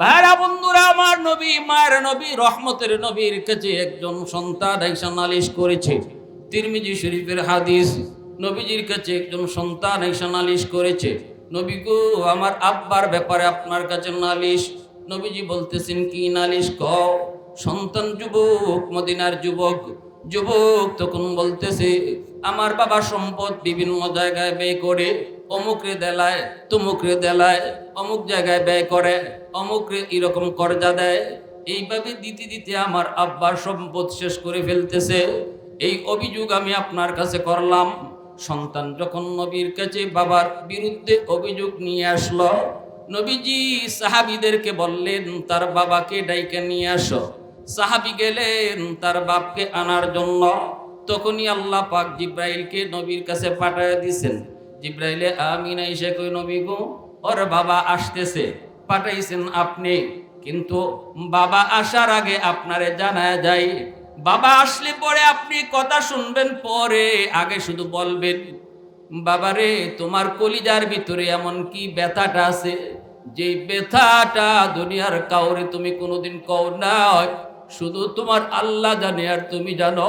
ভাইরা বন্ধুরা, আমার নবী, মায়ের নবী, রহমতের নবীর কাছে একজন সন্তান আইসা নালিশ করেছে। তিরমিজি শরীফের হাদিস, নবীজির কাছে একজন সন্তান আইসা নালিশ করেছে। নবী গো, আমার আব্বার ব্যাপারে আপনার কাছে নালিশ। নবীজি বলতেছেন, কি নালিশ ক সন্তান যুবক, মদিনার যুবক যুবক তখন বলতেছে, আমার বাবা সম্পদ বিভিন্ন জায়গায় ব্যয় করে অমুকরে দেলায়, তুমুকরে দেলায়, অমুক জায়গায় ব্যয় করে, অমুকরে এরকম কর্জা দেয়। এইভাবে দিতে দিতে আমার আব্বার সম্পদ শেষ করে ফেলতেছে। এই অভিযোগ আমি আপনার কাছে করলাম। সন্তান যখন নবীর কাছে বাবার বিরুদ্ধে অভিযোগ নিয়ে আসলো, নবীজি সাহাবিদেরকে বললেন, তার বাবাকে ডাইকে নিয়ে আসো। সাহাবি গেলেন তার বাপকে আনার জন্য। তখনই আল্লাহ পাক জিব্রাইলকে নবীর কাছে পাঠায় দিছেন জিব্রাইলে, আমিনা এসে কই নবী গো? ওর বাবা আসতেছে, পাঠাইছেন আপনি। কিন্তু বাবা আসার আগে আপনারে জানায় যায় বাবা আসলে পরে আপনি কথা শুনবেন, পরে আগে শুধু বলবেন, বাবারে, তোমার কলিজার ভিতরে এমন কি ব্যথাটা আছে? যে ব্যথাটা দুনিয়ার কাউরে তুমি কোনোদিন কও নাই, শুধু তোমার আল্লাহ জানে আর তুমি জানো,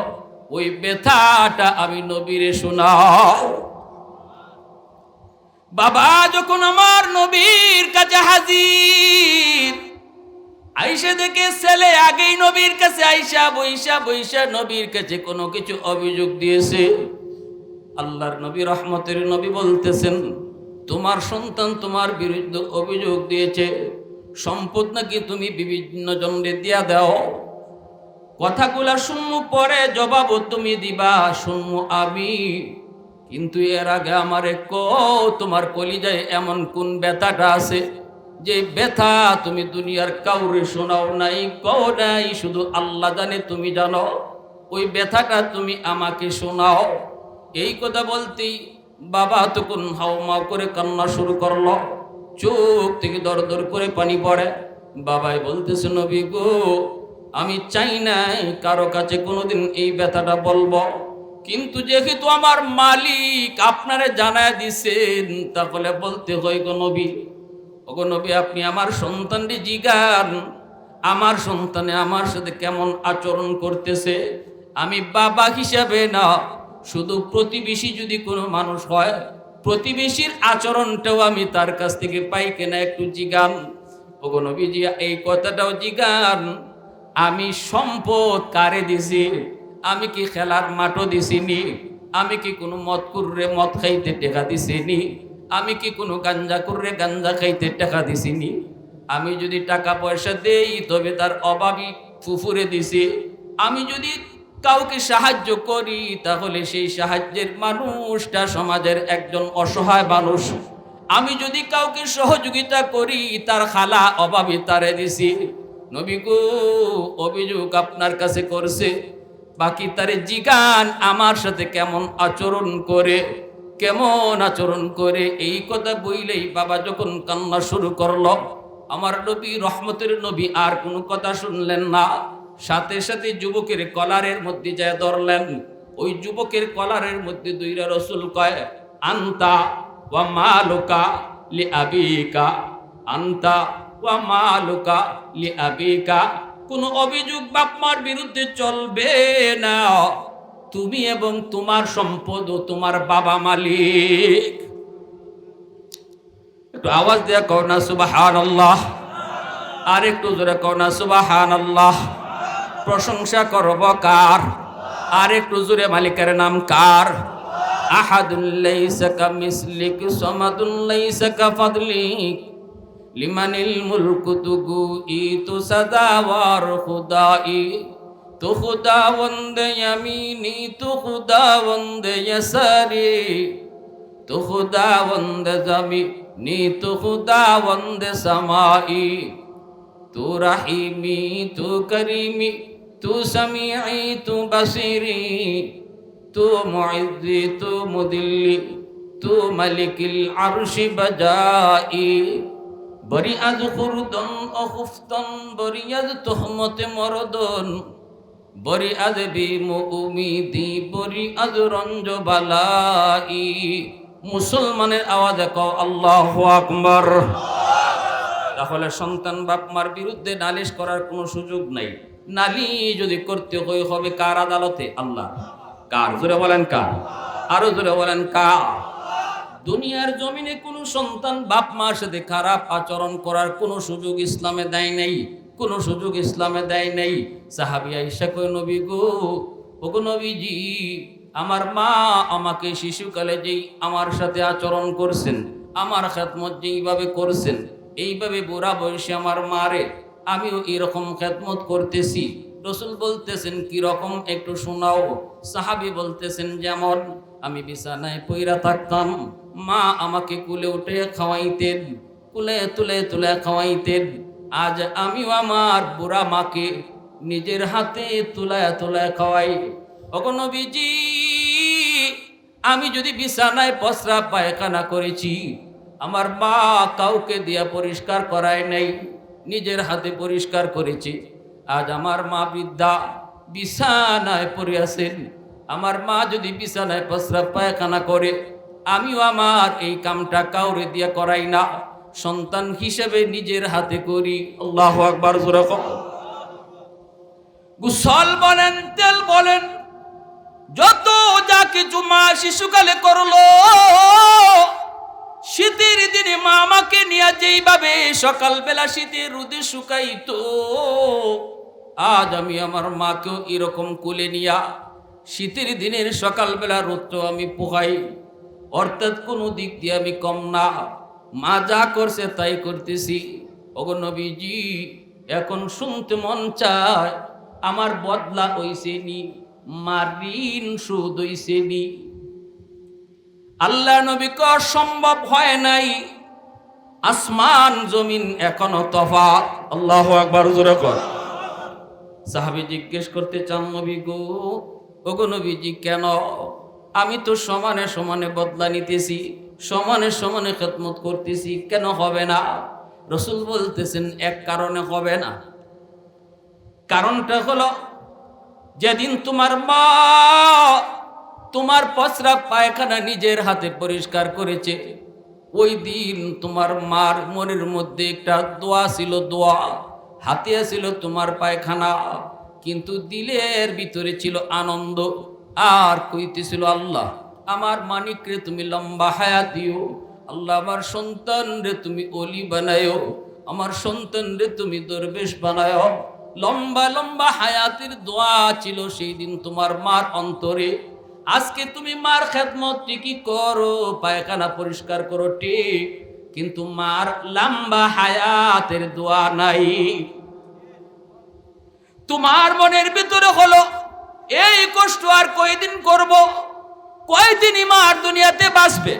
ওই ব্যথাটা আমি নবীরে শোনাও। বাবা যখন আমার নবীর কাছে হাজির, আইসা দেখে ছেলে আগেই নবীর কাছে আইসা বৈশা বৈশা নবীর কাছে কোনো কিছু অভিযোগ দিয়েছে। আল্লাহর নবী রহমতের নবী বলতেছেন, তোমার সন্তান তোমার বিরুদ্ধে অভিযোগ দিয়েছে। সম্পদ নাকি তুমি বিভিন্ন জনরে দিয়া দাও। কথাগুলা শুনমু পরে জবাবও তুমি দিবা, শুনমু আমি। কিন্তু এর আগে আমারে ক তোমার কলিজায় এমন কোন ব্যথাটা আছে? যে ব্যথা তুমি দুনিয়ার কাউরে শোনাও নাই, কও নাই, শুধু আল্লাহ জানে তুমি জানো। ওই ব্যথাটা তুমি আমাকে শোনাও। এই কথা বলতেই বাবা তখন হাওমাও করে কান্না শুরু করল। চোখ থেকে দর দর করে পানি পড়ে। বাবাই বলতেছে, নবী গো, আমি চাই নাই কারও কাছে কোনোদিন এই ব্যথাটা বলব। কিন্তু যেহেতু আমার মালিক আপনারে জানায় দিছেন, তাহলে বলতে হয়, গো নবী ওগো নবী, আপনি আমার সন্তানটি জিগান। আমার সন্তানে আমার সাথে কেমন আচরণ করতেছে? আমি বাবা হিসাবে না, শুধু প্রতিবেশী যদি কোনো মানুষ হয়, প্রতিবেশীর আচরণটাও আমি তার কাছ থেকে পাই কেনা একটু জিগান। ওগো নবীজি, এই কথাটাও জিগান। আমি সম্পদ কারে দিছি? আমি কি খেলার মাঠও দিছিনি? আমি কি কোনো মদ কুর্রে মদ খাইতে টেকা দিছিনি? আমি কি কোনো গাঞ্জা কুর্রে গাঞ্জা খাইতে টাকা দিছিনি? আমি যদি টাকা পয়সা দেই, তবে তার অভাবই ফুফুরে দিছি। আমি যদি কাউকে সাহায্য করি, তাহলে সেই সাহায্যের মানুষটা সমাজের একজন অসহায় মানুষ। আমি যদি কাউকে সহযোগিতা করি, তার খালা অভাবী তারে দিছি। নবী গো, অভিযোগ আপনার কাছে করছে। বাকি তারে জিগান আমার সাথে কেমন আচরণ করে? কেমন আচরণ করে? এই কথা বইলেই বাবা যখন কান্না শুরু করল, আমার নবী রহমতের নবী আর কোনো কথা শুনলেন না। সাথে সাথে যুবকের কলারের মধ্যে যায় ধরলেন। ওই যুবকের কলারের মধ্যে দুইরা রসুল কয়, আন্তা ওয়া মালুকা লি আবিকা, আন্তা ওয়া মালুকা লি আবিকা কোনো অভিযোগ বাপমার বিরুদ্ধে চলবে না। তুমি এবং তোমার সম্পদ ও তোমার বাবা মালিক। একটু আওয়াজ দেয়া কও না সুবাহান আল্লাহ আর একটু জোরে কও না সুবাহান আল্লাহ প্রশংসা করব কার? আর একটু জোরে মালিকের নাম কার? আহাদুল্লাইসা কামিসলিক সমাদুল্লাইসা কাফাদলিক লিমানিল মুলকু তুগু ই তু সদাওয়ার খুদাই তু খুদাবন্দ ইয়ামিনি, তু খুদাবন্দ ইয়াসারি, তু খুদাবন্দ জামিনি, তু খুদাবন্দ সামাই তু রাহিমি, তু করিমি, তু সমিআই তু বসিরি তু মুইজ্জি তু মুদিল্লি, তু মালিকিল আরশি বজাই বরি আজ খুরদন অখুফতন বরি আজ তোহমতে মরদন। বরি আজ বিমু উমিদি বরি আজ রঞ্জ বালাই মুসলমানের আওয়াজে কও, আল্লাহু আকবার। তাহলে সন্তান বাপ মার বিরুদ্ধে নালিশ করার কোনো সুযোগ নাই। নালি যদি করতে হয়, হবে কার আদালতে? আল্লাহ। কার? জোরে বলেন কার? আরও জোরে বলেন কার? দুনিয়ার জমিনে কোনো সন্তান বাপ মার সাথে খারাপ আচরণ করার কোনো সুযোগ ইসলামে দেয় নেই, কোনো সুযোগ ইসলামে দেয় নেই। সাহাবি আইসা কই নবী গো, ওগো নবীজি, আমার মা আমাকে শিশুকালে যেই আমার সাথে আচরণ করছেন, আমার খেদমত যেইভাবে করছেন, এইভাবে বুড়া বয়সে আমার মারে, আমিও এরকম খেদমত করতেছি। রসুল বলতেছেন কি রকম একটু শোনাও। সাহাবি বলতেছেন, যেমন আমি বিছানায় পইরা থাকতাম, মা আমাকে কুলে উঠে খাওয়াইতেন, কুলে তুলে তুলে খাওয়াইতেন। আজ আমিও আমার বুড়া মাকে নিজের হাতে তুলায় তুলায় খাওয়াই। অগনবীজি আমি যদি বিছানায় পসরা পায়খানা করেছি, আমার মা কাউকে দিয়া পরিষ্কার করায় নাই, নিজের হাতে পরিষ্কার করেছি। আজ আমার মা বৃদ্ধা বিছানায় পড়িয়াছেন। আমার মা যদি বিছানায় পসরা পায়খানা করে, আমিও আমার এই কামটা কাউরে দিয়া করাই না সন্তান হিসেবে নিজের হাতে করি আল্লাহ আকবার, জোরে কও। গুসল বলেন, তেল বলেন, যত যা কিছু মা শিশুকালে করল, শীতের দিনে মা আমাকে নিয়ে যেইভাবে সকালবেলা শীতের রোদে শুকাইতো, আজ আমি আমার মাকেও এরকম কুলে নিয়া শীতের দিনের সকালবেলা রোদ আমি পোহাই। অর্থাৎ কোনো দিক দিয়ে আমি কম না। মা যা করছে তাই করতেছি। নবীজি, এখন শুনতে মন চায়, আমার বদলা হইছে নি মারিন সুদ হইছে নি। আল্লাহ নবী কর সম্ভব হয় নাই। আসমান জমিন এখনও তফাৎ আল্লাহ একবার জোরে কর। সাহাবি জিজ্ঞেস করতে চান, নবী গো ওগো নবীজি, কেন? আমি তো সমানে সমানে বদলা নিতেছি, সমানে সমানে খেদমত করতেছি, কেন হবে না? রসুল বলতেছেন, এক কারণে হবে না। কারণটা হলো, যেদিন তোমার মা তোমার পসরা পায়খানা নিজের হাতে পরিষ্কার করেছে, ওই দিন তোমার মার মনের মধ্যে একটা দোয়া ছিল, দোয়া হাতে ছিল তোমার পায়খানা। কিন্তু দিলের ভিতরে ছিল আনন্দ। আর কইতেছিল আল্লাহ, আমার মানিকরে তুমি লম্বা হায়া দিও। আল্লাহ, আমার সন্তান রে তুমি অলি বানায়ো আমার সন্তান রে তুমি দরবেশ বানায়ো লম্বা লম্বা হায়াতের দোয়া ছিল সেই দিন তোমার মার অন্তরে। আজকে তুমি মার খেদমত ঠিকই করো, পায়খানা পরিষ্কার করো, ঠিক। কিন্তু মার লম্বা হায়াতের দোয়া নাই। তোমার মনের ভিতরে হলো, এই কষ্ট আর কয়দিন করব? কয়দিনই মার দুনিয়াতে বাঁচবে?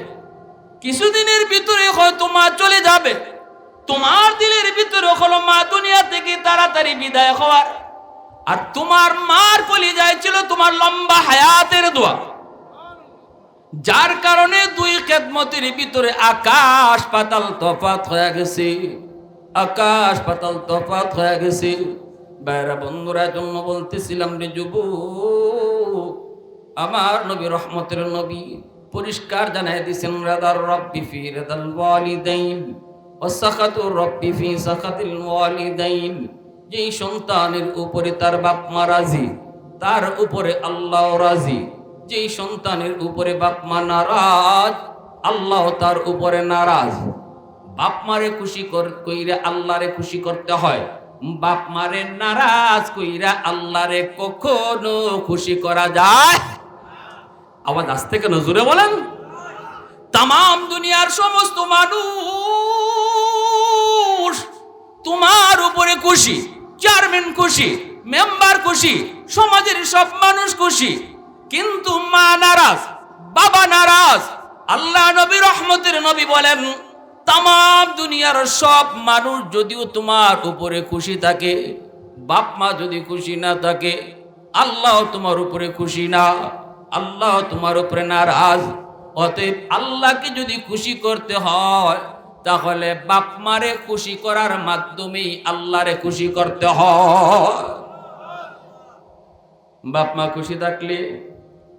কিছুদিনের ভিতরে হয়তো মা চলে যাবে। তোমার দিলের ভিতরে হলো মা দুনিয়া থেকে তাড়াতাড়ি বিদায় হওয়ার। আর তোমার মার কলি ছিল তোমার লম্বা হায়াতের দোয়া। যার কারণে দুই খেদমতের ভিতরে আকাশ পাতাল তফাত হয়ে গেছে। আকাশ পাতাল তফাত হয়ে গেছে। বাইরা বন্ধুরা জন্য বলতেছিলাম রে যুব আমার নবী রহমতের নবী পরিষ্কার জানাই দিছেন রাদার রব্বি ফি রাদাল ওয়ালিদাইন ওয়াসাখাতুর রব্বি ফি সাখাতিল ওয়ালিদাইন। যেই সন্তানের উপরে তার বাপ মা রাজি, তার উপরে আল্লাহ রাজি। যেই সন্তানের উপরে বাপ মা নারাজ, আল্লাহ তার উপরে নারাজ। বাপ মারে খুশি কইরা আল্লাহরে খুশি করতে হয়। বাপ মারে নারাজ কইরা আল্লাহরে কখনো খুশি করা যায়? আওয়াজ আসতে কেন? জোরে বলেন। তাম দুনিয়ার সমস্ত মানুষ তোমার উপরে খুশি চেয়ারম্যান খুশি মেম্বার খুশি, সমাজের সব মানুষ খুশি। কিন্তু মা নারাজ, বাবা নারাজ, আল্লাহ নবী রহমতের নবী বলেন তাম দুনিয়ার সব মানুষ যদিও তোমার উপরে খুশি থাকে, বাপ মা যদি খুশি না থাকে, আল্লাহ তোমার উপরে খুশি না, আল্লাহ তোমার উপরে নারাজ। অতএব আল্লাহকে যদি খুশি করতে হয়, তাহলে বাপ মারে খুশি করার মাধ্যমেই আল্লাহরে খুশি করতে হয়। বাপ মা খুশি থাকলে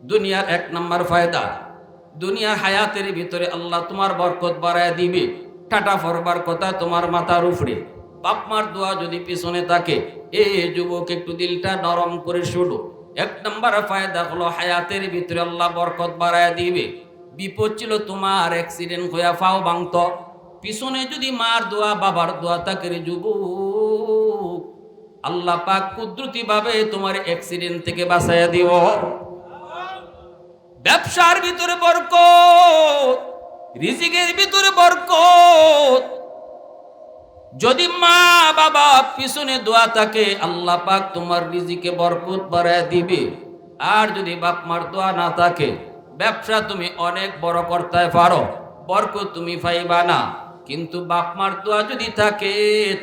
দুনিয়ার এক নম্বর ফায়দা। দুনিয়ার হায়াতের ভিতরে আল্লাহ তোমার বরকত বাড়ায় দিবে। টাটা ফরবার কথা তোমার মাথার উপরে। বাপ মার দোয়া যদি পিছনে থাকে, এ যুবক একটু দিলটা নরম করে শুনো। এক নম্বর ফায়দা হলো হায়াতের ভিতরে আল্লাহ বরকত বাড়ায় দিবে। বিপদ ছিল তোমার অ্যাক্সিডেন্ট হইয়া ফাও বাংত পিছনে যদি মার দোয়া, বাবার দোয়া থাকে রে যুবক, আল্লাহ পাক কুদরতি ভাবে তোমার অ্যাক্সিডেন্ট থেকে বাঁচাইয়া দিব। ব্যবসার ভিতরে বরকত, রিজিকের ভিতরে বরকত। যদি মা বাবা পিছনে দোয়া থাকে, আল্লাহ পাক তোমার রিজিকে বরকত বাড়ায় দিবে। আর যদি বাপ মার দোয়া না থাকে, ব্যবসা তুমি অনেক বড় করতে পারো, বরকত তুমি পাইবা না। কিন্তু বাপ মার দোয়া যদি থাকে,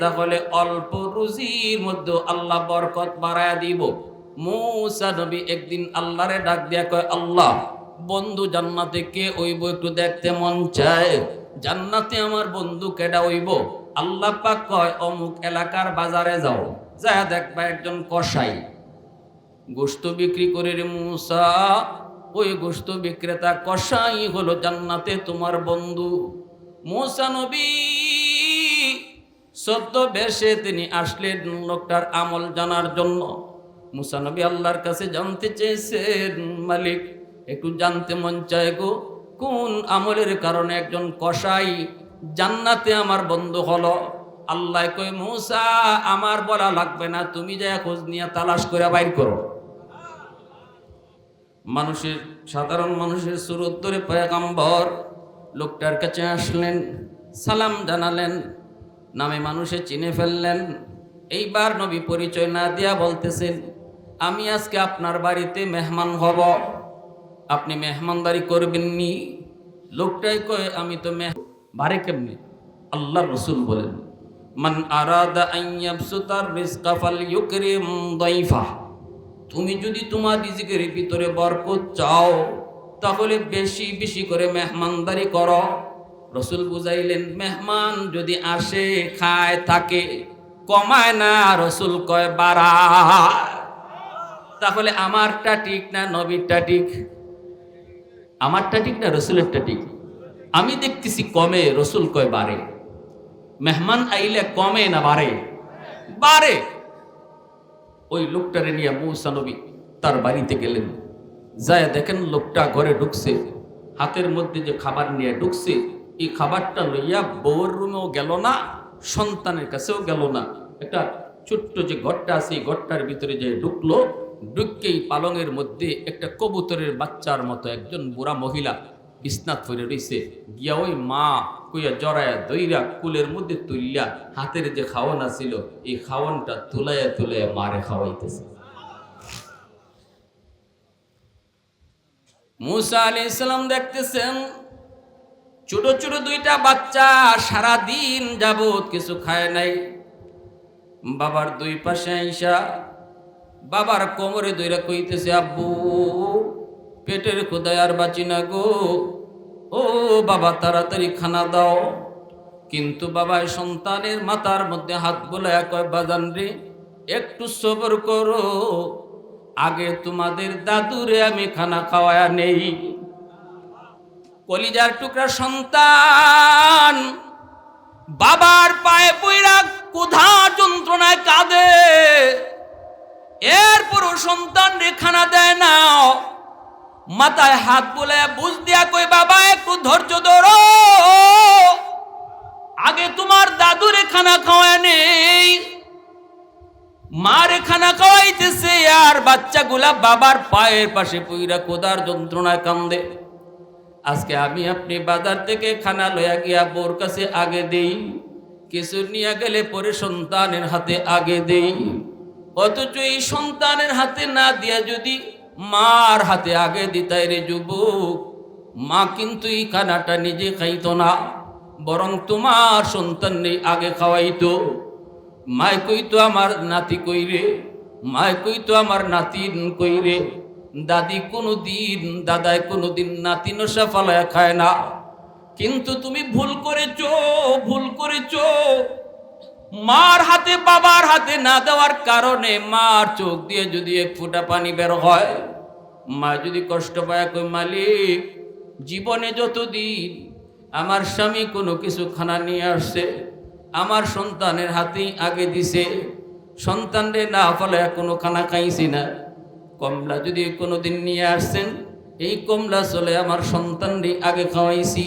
তাহলে অল্প রুজির মধ্যে আল্লাহ বরকত বাড়ায় দিব। মূসা নবী একদিন আল্লাহরে ডাক দিয়া কয়, আল্লাহ, বন্ধু জান্নাতে কে ওইব একটু দেখতে মন চায়? জান্নাতে আমার বন্ধু কেডা ওইব? আল্লাহ পাক কয়, অমুক এলাকার বাজারে যাও যা দেখবা একজন কসাই। গোস্ত বিক্রি করে রে মুসা, ওই গোস্ত বিক্রেতা কসাই হলো জান্নাতে তোমার বন্ধু। মুসা নবী সদ্য বেশে তিনি আসলেন লোকটার আমল জানার জন্য। মুসা নবী আল্লাহর কাছে জানতে চেয়েছেন, মালিক, একটু জানতে মন চায় গো, কোন আমলের কারণে একজন কসাই জান্নাতে আমার বন্ধু হলো? আল্লাহ কই মুসা, আমার বলা লাগবে না, তুমি যা খোঁজ নিয়ে তালাশ করে বাইর করো। মানুষের, সাধারণ মানুষের সুরত ধরে পয়গাম্বর লোকটার কাছে আসলেন, সালাম জানালেন, নামে মানুষে চিনে ফেললেন। এইবার নবী পরিচয় না দিয়া বলতেছেন আমি আজকে আপনার বাড়িতে মেহমান হব। আপনি মেহমানদারি করবেননি? লোকটাই কয়, আমি তো মেহ বারে কেমনি? আল্লাহ রসুল বলেন, মান আরাদা তুমি যদি তোমার রিজিকের ভিতরে বরকত চাও, তাহলে বেশি বেশি করে মেহমানদারি করো। রসুল বুঝাইলেন, মেহমান যদি আসে, খায়, থাকে, কমায় না, রসুল কয়, বাড়ায়। তাহলে আমারটা ঠিক না নবীরটা ঠিক? আমারটা ঠিক না রসুলেরটা ঠিক? আমি দেখতেছি কমে রসুল কয় বাড়ে। মেহমান আইলে কমে না বাড়ে? বাড়ে। ওই লোকটারে নিয়ে মৌসা নবী তার বাড়িতে গেলেন। যায় দেখেন লোকটা ঘরে ঢুকছে। হাতের মধ্যে যে খাবার নিয়ে ঢুকছে, এই খাবারটা লইয়া বউর রুমেও গেল না, সন্তানের কাছেও গেল না। একটা ছোট্ট যে ঘরটা আছে, এই ঘরটার ভিতরে যে ঢুকলো ঢুককেই পালংয়ের মধ্যে একটা কবুতরের বাচ্চার মতো একজন বুড়া মহিলা বিছনাথ ফিরে রইছে। গিয়া ওই মা কইয়া জড়ায়া দইরা কুলের মধ্যে তুলিয়া হাতের যে খাওয়ান আছিল এই খাওয়ানটা তুলাইয়া তুলাইয়া মারে খাওয়াইতেছে। মুসা আলি ইসলাম দেখতেছেন, ছোট ছোট দুইটা বাচ্চা সারা দিন যাবত কিছু খায় নাই। বাবার দুই পাশে আইসা বাবার কোমরে দইরা কইতেছে, আব্বু, পেটের খোদায় আর বাঁচি না গো। ও বাবা, তাড়াতাড়ি খানা দাও। কিন্তু বাবাই সন্তানের মাথার মধ্যে হাত বলে কয়, বাজান রে, একটু সবর করো। আগে তোমাদের দাদুরে আমি খানা খাওয়ায়া নেই। কলিজার টুকরা সন্তান বাবার পায়ে পইরা কোধা যন্ত্রণায় কাঁদে। এরপরও সন্তান রে খানা দেয় না। মাথায় হাত বলে বুঝ দিয়া কই, বাবা, একটু ধৈর্য ধরো। আগে তোমার দাদুরে খানা খাওয়ায় নেই। মারে খানা খাওয়াইতেছে, আর বাচ্চাগুলা বাবার পায়ের পাশে পুইরা কোদার যন্ত্রণায় কান্দে। আজকে আমি আপনি বাজার থেকে খানা লয়া গিয়া বোর কাছে আগে দেই। কিছু নিয়ে গেলে পরে সন্তানের হাতে আগে দেই। অথচ এই সন্তানের হাতে না দিয়া যদি মার হাতে আগে দিতাই রে যুবক, মা কিন্তু এই খানাটা নিজে খাইত না, বরং তোমার সন্তান নেই আগে খাওয়াইতো। মায় কইতো আমার নাতি কইরে মায় কইতো আমার নাতিন কইরে দাদি কোনো দিন দাদায় কোনো দিন নাতি নশা ফালায় খায় না। কিন্তু তুমি ভুল করেছ ভুল করেছ। মার হাতে, বাবার হাতে না দেওয়ার কারণে মার চোখ দিয়ে যদি এক ফোঁটা পানি বের হয়, মা যদি কষ্ট পায় কই মালিক, জীবনে যতদিন আমার স্বামী কোনো কিছু খানা নিয়ে আসছে, আমার সন্তানের হাতেই আগে দিছে সন্তানরে না ফলে কোনো খানা খাইছি না। কমলা যদি কোনো দিন নিয়ে আসছেন, এই কমলা চলে আমার সন্তানরে আগে খাওয়াইছি।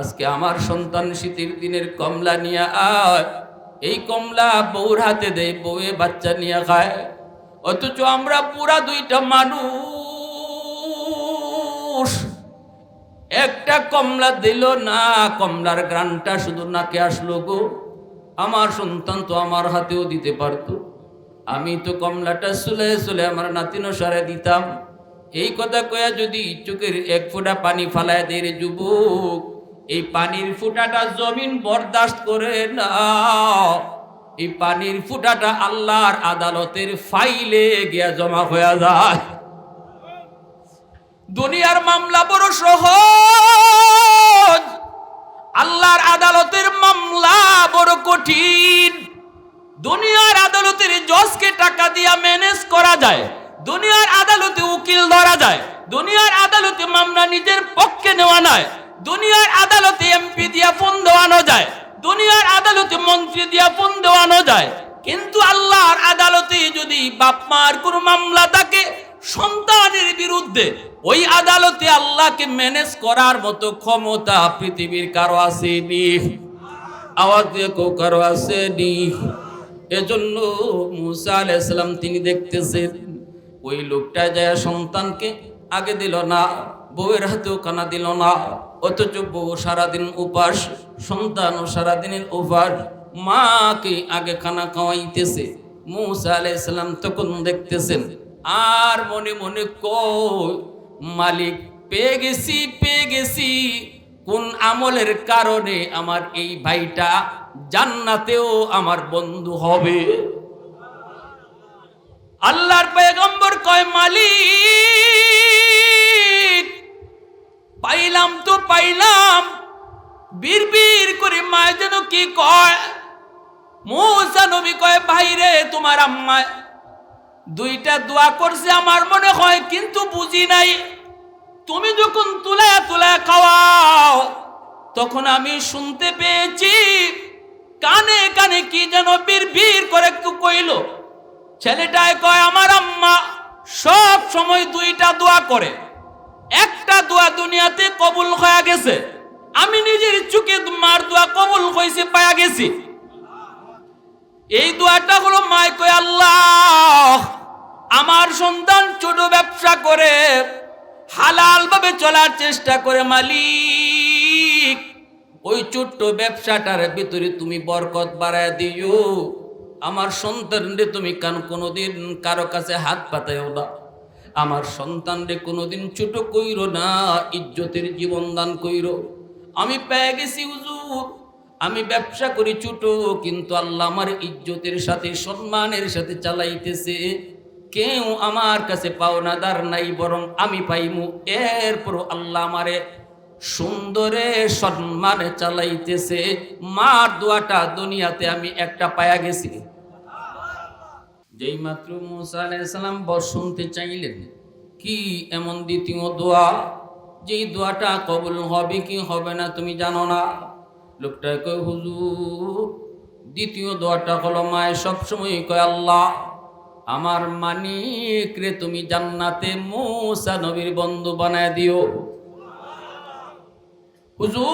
আজকে আমার সন্তান শীতের দিনের কমলা নিয়ে আয় এই কমলা বউর হাতে দেয় বউয়ে বাচ্চা নিয়ে খায়। অথচ আমরা পুরা দুইটা মানুষ। একটা কমলা দিল না, কমলার গ্রানটা শুধু নাকে আসলো গো। আমার সন্তান তো আমার হাতেও দিতে পারতো। আমি তো কমলাটা সুলে সুলে আমার নাতিনো সারে দিতাম। এই কথা কয়া যদি চোখের এক ফোঁটা পানি ফালায় দে রে যুবক এই পানির ফুটাটা জমিন বরদাস্ত করে না এই পানির ফুটাটা আল্লাহর আদালতের ফাইলে গিয়া জমা হয়ে যায়। দুনিয়ার মামলা বড় সহজ। আল্লাহর আদালতের মামলা বড় কঠিন। দুনিয়ার আদালতের জজকে টাকা দিয়া ম্যানেজ করা যায়। দুনিয়ার আদালতে উকিল ধরা যায়। দুনিয়ার আদালতে মামলা নিজের পক্ষে নেওয়া নয় দুনিয়ার আদালতে এমপি দিয়া ফোন দেওয়ানো যায়। দুনিয়ার আদালতে মন্ত্রী দিয়া ফোন দেওয়ানো যায়। কিন্তু আল্লাহর আদালতে যদি বাপ মার কোনো মামলা থাকে, সন্তানের বিরুদ্ধে, ওই আদালতে আল্লাহকে ম্যানেজ করার মতো ক্ষমতা পৃথিবীর কারও আসেনি। আওয়াজ দিয়ে কেউ কারও আসেনি। এজন্য মুসা আলাইসালাম তিনি দেখতেছেন, ওই লোকটা যায় সন্তানকে আগে দিল না, বউয়ের হাতেও কানা দিল না। অথচ বউ সারাদিন উপাস সন্তানও সারাদিনের উপাস। মাকে আগে খানা খাওয়াইতেছে। মুসা আলাইসালাম তখন দেখতেছেন, আর মনে মনে কই মালিক, পেয়ে গেছি পেয়ে গেছি। কোন আমলের কারণে আমার এই ভাইটা জান্নাতেও আমার বন্ধু হবে? আল্লাহর পেগম্বর কয়, মালিক পাইলাম তো পাইলাম। বীর বীর করে মায় যেন কি কয়? কয় ভাইরে তোমার আম্মায় দুইটা দোয়া করছে আমার মনে হয়, কিন্তু বুঝি নাই। তুমি যখন তুলে তুলে খাওয়াও, তখন আমি শুনতে পেয়েছি, কানে কানে কি যেন বীর বীর করে একটু কইল। ছেলেটায় কয়, আমার আম্মা সব সময় দুইটা দোয়া করে। কবুল হয়ে গেছে। আমি নিজের চুকে মার দোয়া কবুল হয়েছে পায়া গেছি। এই দোয়াটা হলো, মায় কয় আল্লাহ, আমার সন্তান ছোট ব্যবসা করে হালাল ভাবে চলার চেষ্টা করে মালিক। ওই ছোট্ট ব্যবসাটার ভিতরে তুমি বরকত বাড়ায় দিও। আমার সন্তানরে তুমি কান কোনোদিন কারও কাছে হাত পাতাইও না। আমার সন্তানরে কোনোদিন ছোট কইরো না, ইজ্জতের জীবন দান কইরো। আমি পেয়ে গেছি হুজুর, আমি ব্যবসা করি ছোট, কিন্তু আল্লাহ আমার ইজ্জতের সাথে, সম্মানের সাথে চালাইতেছে। কেউ আমার কাছে পাওনাদার নাই, বরং আমি পাইমু। এরপর আল্লাহ আমারে সুন্দরে সম্মানে চালাইতেছে। মার দোয়াটা দুনিয়াতে আমি একটা পায়া গেছি। যেই মাত্র মুসা আলাইসালাম বর শুনতে চাইলেন, কি এমন দ্বিতীয় দোয়া? যেই দোয়াটা কবুল হবে কি হবে না তুমি জানো না? লোকটা কয়, হুজুর, দ্বিতীয় দোয়াটা হলো মায়ের সবসময় কয়, আল্লাহ, আমার মানিক রে তুমি জান্নাতে মুসা নবীর বন্ধু বানায় দিও। হুজুর,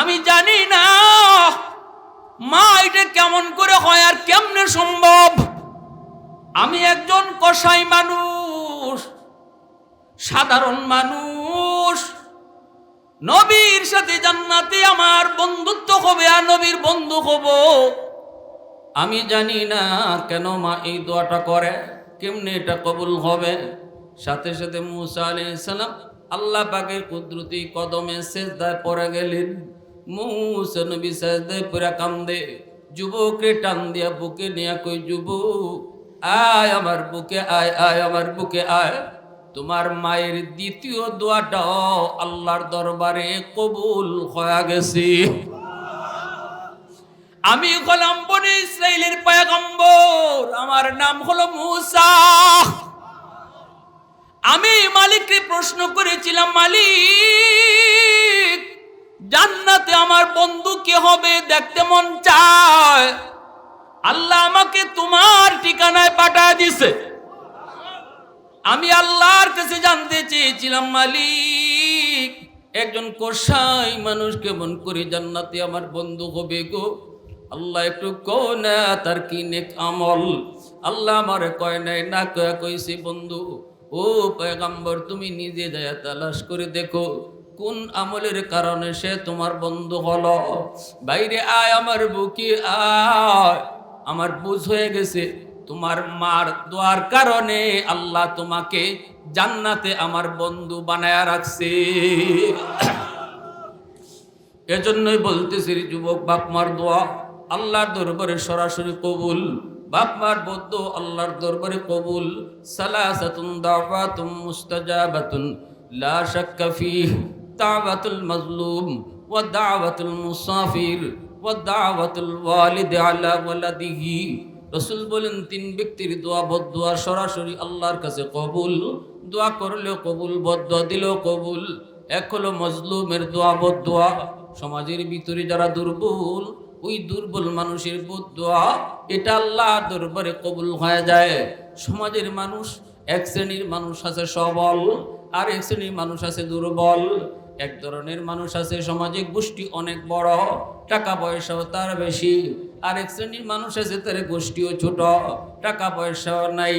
আমি জানি না মা, এটা কেমন করে হয় আর কেমনে সম্ভব? আমি একজন কসাই মানুষ, সাধারণ মানুষ। নবীর সাথে জান্নাতে আমার বন্ধুত্ব হবে আর নবীর বন্ধু হব। আমি জানি না কেন মা এই দোয়াটা করে, কেমনে এটা কবুল হবে। সাথে সাথে মুসা আলাইহিস সালাম আল্লাহ পাকের কুদরতি কদমে সেজদায় পড়ে গেলেন। মুসা নবী সেজদায় পুরা কান্দে যুবকরে টান দিয়া বুকে নিয়া কই যুবক আয় আমার বুকে আয় আয় আমার বুকে আয় তোমার মায়ের দ্বিতীয় দোয়াটাও আল্লাহর দরবারে কবুল হয়ে গেছে আমি হলাম বনে ইসরায়েলের পায়গম্বর, আমার নাম হলো মুসা। আমি মালিককে প্রশ্ন করেছিলাম, মালিক জান্নাতে আমার বন্ধু কে হবে দেখতে মন চায়? আল্লাহ আমাকে তোমার ঠিকানায় পাঠায় দিছে। আমি আল্লাহর কাছে জানতে চেয়েছিলাম, মালিক, একজন কষাই মানুষ কেমন করে জান্নাতে আমার বন্ধু হবে গো? আল্লাহ একটু কো না, তার কি নেক আমল? আল্লাহ আমার কয়, নাই, না, কয়া কইছে বন্ধু, ও পয়গাম্বর, তুমি নিজে যায় তালাশ করে দেখো। কোন আমলের কারণে সে তোমার বন্ধু হলো? বাইরে আয়, আমার বুকে আয়। আমার বুঝ হয়ে গেছে, তোমার মার দোয়ার কারণে আল্লাহ তোমাকে জান্নাতে আমার বন্ধু বানায়া রাখছে। এজন্যই বলতেছি যুবক, বাপ মার দোয়া আল্লাহর দরবারে সরাসরি কবুল। বাপ মার বদ্ধ আল্লাহর দরবারে কবুল। সালাসাতুন দাওয়াতুম মুস্তাজাবাতুন, লা শাক্কা ফীহ। দাওয়াতুল মাজলুম ও দাওয়াতুল মুসাফির ওয়া দাওয়াতুল ওয়ালিদ আলা ওয়ালাদিহি। রসুল বলেন, তিন ব্যক্তির দোয়া বদোয়া সরাসরি আল্লাহর কাছে কবুল। দোয়া করলেও কবুল বদ দিলেও কবুল। এক হলো মজলুমের দোয়া বদোয়া সমাজের ভিতরে যারা দুর্বল, ওই দুর্বল মানুষের বদোয়া এটা আল্লাহ দরবারে কবুল হয়ে যায়। সমাজের মানুষ, এক শ্রেণির মানুষ আছে সবল, আর এক শ্রেণির মানুষ আছে দুর্বল। এক ধরনের মানুষ আছে, সামাজিক গোষ্ঠী অনেক বড়, টাকা পয়সাও তার বেশি। আর এক শ্রেণির মানুষ আছে, তার গোষ্ঠীও ছোট, টাকা পয়সাও নাই।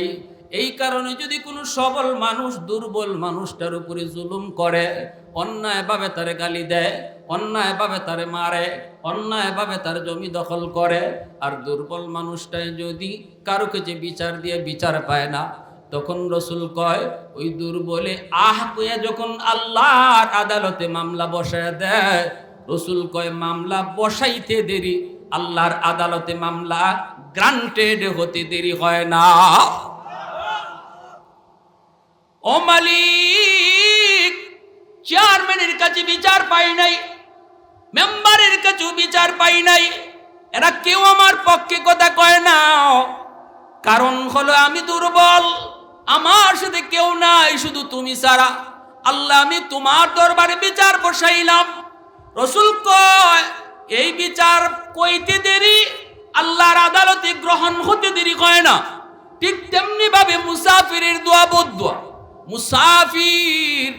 এই কারণে যদি কোনো সবল মানুষ, দুর্বল মানুষটার উপরে জুলুম করে, অন্যায়ভাবে তারে গালি দেয়, অন্যায়ভাবে তারে মারে, অন্যায়ভাবে তার জমি দখল করে, আর দুর্বল মানুষটাই যদি কারও কাছে বিচার দিয়ে বিচার পায় না তখন রসুল কয়, ওই দুর্বলে আহ কইয়া যখন আল্লাহর আদালতে মামলা বসায় দেয়। রসুল কয়, মামলা বসাইতে দেরি, আল্লাহর আদালতে মামলা গ্রান্টেড হতে দেরি হয় না। ও মালিক, চেয়ারম্যানের কাছে বিচার পাই নাই, মেম্বারের কাছেও বিচার পাই নাই, এরা কেউ আমার পক্ষে কথা কয় না। কারণ হলো আমি দুর্বল। আমার সাথে কেউ নাই, শুধু তুমি সারা আল্লাহ, আমি তোমার দরবারে বিচার বসাইলাম। রসুল কয়, এই বিচার কইতে দেরি, আল্লাহর আদালতে গ্রহণ হতে দেরি কয় না। ঠিক তেমনি ভাবে মুসাফিরের দোয়া। মুসাফির,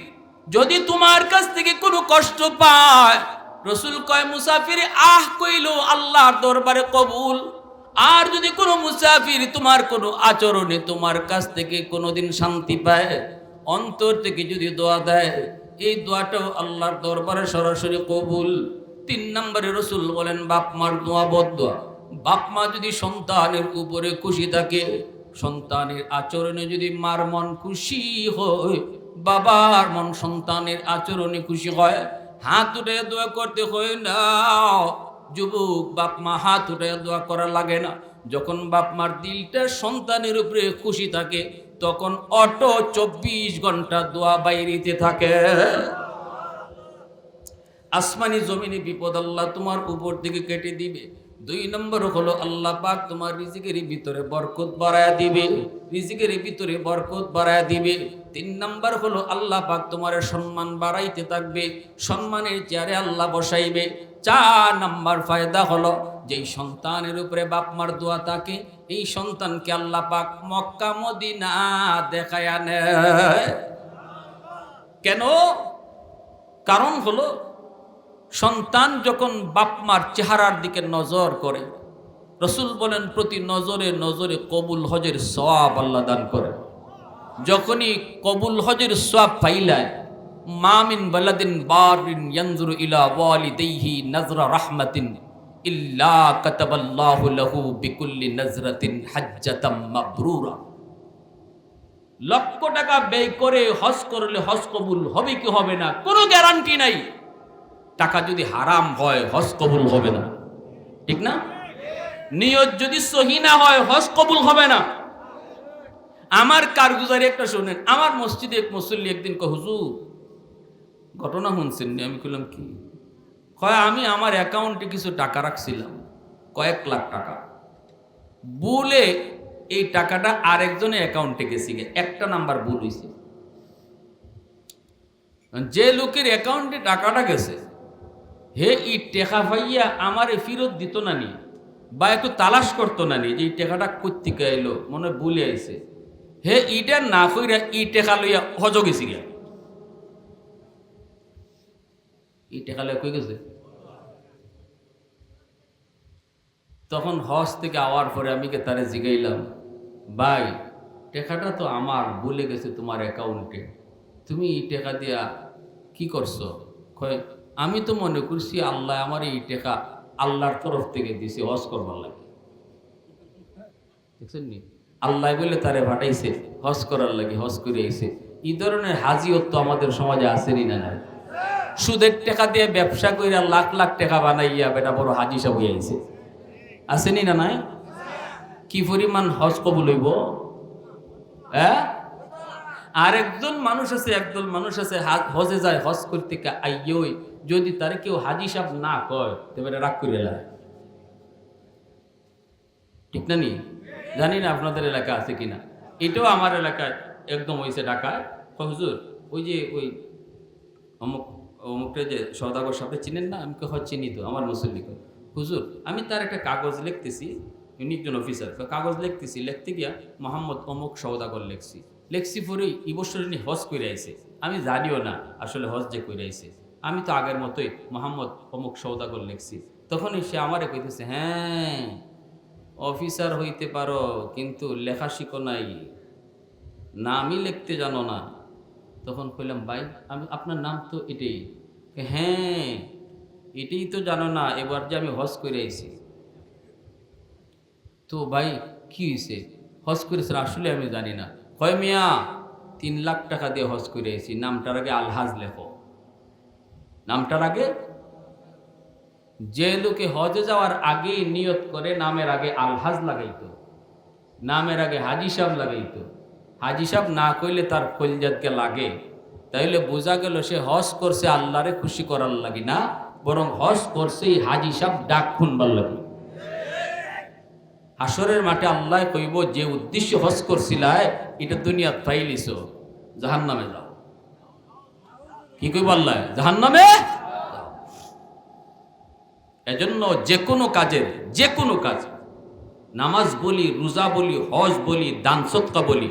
যদি তোমার কাছ থেকে কোনো কষ্ট পায়, রসুল কয়, মুসাফির, আহ কইল, আল্লাহর দরবারে কবুল। আর যদি কোনো মুসাফির তোমার কোনো আচরণে তোমার কাছ থেকে কোনোদিন শান্তি পায়, অন্তর থেকে যদি দোয়া দেয়, এই দোয়াটাও আল্লাহর দরবারে সরাসরি কবুল। তিন নম্বরে রসুল বলেন, বাপ মার দোয়া বদোয়া বাপ মা যদি সন্তানের উপরে খুশি থাকে, সন্তানের আচরণে যদি মার মন খুশি হয়, বাবার মন সন্তানের আচরণে খুশি হয়, হাত উঠে দোয়া করতে হয় না যুবক বাপ মা হাত উঠে দোয়া করা লাগে না। যখন বাপ মার দিলটা সন্তানের উপরে খুশি থাকে, তখন অটো চব্বিশ ঘণ্টা দোয়া বাইরিতে থাকে। আসমানি জমিনে বিপদ আল্লাহ তোমার উপর থেকে কেটে দিবে। দুই নম্বর হলো আল্লাহ পাক তোমার রিজিকের ভিতরে বরকত বাড়ায় দিবে, রিজিকের ভিতরে বরকত বাড়ায় দিবে। তিন নম্বর হলো আল্লাহ পাক তোমার সম্মান বাড়াইতে থাকবে, সম্মানের চেয়ারে আল্লাহ বসাইবে। চার নাম্বার ফায়দা হলো যেই সন্তানের উপরে বাপ মার দোয়া থাকে, এই সন্তানকে আল্লাহ পাক মক্কা মদিনা দেখায় নেয়। কেন? কারণ হলো সন্তান যখন বাপ মার চেহারার দিকে নজর করে, রসুল বলেন, প্রতি নজরে নজরে কবুল হজের সওয়াব আল্লাহ দান করে। যখনই কবুল হজের সওয়াব পাইলায়, মামিন বালাদিন বারিন ইয়ানজুরু ইলা ওয়ালিদাইহি নাজরা রাহমাতিন ইল্লা কাতাবাল্লাহু লাহু বিকুল্লি নাজরাতিন হাজ্জাতাম মাবরুরা। লক্ষ টাকা ব্যয় করে হজ করলে হজ কবুল হবে কি হবে না, কোনো গ্যারান্টি নাই। টাকা যদি হারাম হয়, হজ কবুল হবে না। ঠিক না? নিয়ত যদি সহি না হয়, হজ কবুল হবে না। আমার কারগুজারি একটা শোনেন, আমার মসজিদে এক মুসল্লি একদিন কহ হুজুর, ঘটনা শুনছেন নি? আমি বললাম কি? কয়, আমি আমার অ্যাকাউন্টে কিছু টাকা রাখছিলাম, কয়েক লাখ টাকা। বলে এই টাকাটা আরেকজনের অ্যাকাউন্টে গেছি। একটা নাম্বার ভুল হয়েছে যে লোকের অ্যাকাউন্টে টাকাটা গেছে হে ই টেকা পাইয়া আমারে ফিরত দিত না নি, বা একটু তালাশ করতো না নি যে এই টাকাটা কোথেকে এলো মনে ভুলে আইছে। হে ইটা না কইরা ই টেকা লইয়া হজ গেছি গিয়া। ই টেকা লইয়া কই গেছে? তখন হজ থেকে আওয়ার পরে আমি কে তারে জিগাইলাম, ভাই টেকাটা তো আমার, ভুলে গেছে তোমার অ্যাকাউন্টে। তুমি এই টাকা দিয়া কি করছ? কয় আমি তো মনে করছি আল্লাহ আমার এই টাকা আল্লাহর তরফ থেকে দিছে, হজ করবার লাগে। দেখছেন নি? আল্লাহ বলে তারে পাঠাইছে, হজ করার লাগে, হজ করে আইছে। এই ধরনের হাজিও তো আমাদের সমাজে আসেনি না নাই? সুদের টাকা দিয়ে ব্যবসা কইরা লাখ লাখ টাকা বানাইয়া বেটা বড় হাজি সব হয়ে আইছে। আসেনি না নাই? কি পরিমাণ হজ কবুল হইব? হ্যাঁ? আর একজন মানুষ আছে, একদল মানুষ আছে হজে যায়, হজ করতে আইয়ই যদি তার কেউ হাজি সাহেব না কয় তবে রাগ করে এলায় ঠিক না নি? জানি না আপনাদের এলাকা আছে কিনা। এটাও আমার এলাকায় একদম হয়েছে ঢাকায়। কয়, হুজুর ওই যে ওই অমুক অমুকটা যে সদাগর সাথে চিনেন না? আমি হয় চিনি তো আমার মুসল্লি হুজুর আমি তার একটা কাগজ লিখতেছি উনি একজন অফিসার কাগজ লিখতেছি লিখতে গিয়া মোহাম্মদ অমুক সৌদাগর লিখছি। লেখছি পরে এই বছর উনি হজ করে আইছে। আমি জানিও না আসলে হজ যে করে আইছে। আমি তো আগের মতোই মোহাম্মদ অমুক সৌদাগর লিখছি। তখনই সে আমারে কইতেছে হ্যাঁ অফিসার হইতে পারো, কিন্তু লেখা শিখো নাই। নামই লিখতে জানো না। তখন কইলাম, ভাই, আমি, আপনার নাম তো এটাই। হ্যাঁ এটাই তো জানো না, এবার যে আমি হজ করে আইছি। তো ভাই, কি হয়েছে হজ করেছেন, আসলে আমি জানি না। কয় মিয়া, তিন লাখ টাকা দিয়ে হজ করে আইছি, নামটার আগে আলহাজ লেখো। নামটার আগে? যে লোকে হজে যাওয়ার আগে নিয়ত করে, নামের আগে আলহাজ লাগাইত, নামের আগে হাজি সাহেব লাগাইতো। হাজি সাহেব না কইলে তার কলজাতকে লাগে? তাইলে বোঝা গেল সে হজ করছে আল্লাহরে খুশি করার লাগি না, বরং হজ করছে হাজি সাহেব ডাক শুনবার লাগি। আসরের মাঠে আল্লাহ কইব, যে উদ্দেশ্য হজ করছিলায়, এটা দুনিয়াত পাইলিছ জাহান নামে যাও। কি কইব আল্লাহ? জাহান নামে এজন্য যে কোনো কাজের যে কোনো কাজ, নামাজ বলি, রোজা বলি, হজ বলি, দান বলি,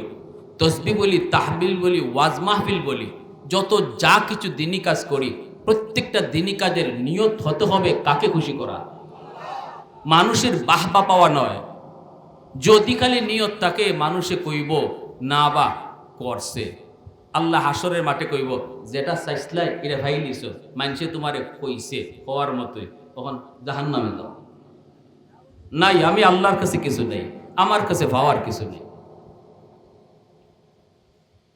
তসবি বলি, তাহবিল বলি, ওয়াজ মাহফিল বলি, যত যা কিছু দিনই কাজ করি, প্রত্যেকটা দিনই কাজের নিয়ত হতে হবে কাকে খুশি করা? মানুষের বাহবা পাওয়া নয়। যদি খালি নিয়ত তাকে মানুষে কইব, না বা, করছে। আল্লাহ হাসরের মাঠে কইব, যেটা চাইছিলাই এটা ভাই নিছ মানুষে তোমারে কইছে, হওয়ার মতোই। তখন জাহান নামে দাও নাই, আমি আল্লাহর কাছে কিছু নেই, আমার কাছে পাওয়ার কিছু নেই।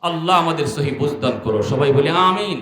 আল্লাহ আমাদের সহি বুঝদান করো, সবাই বলে, আমিন।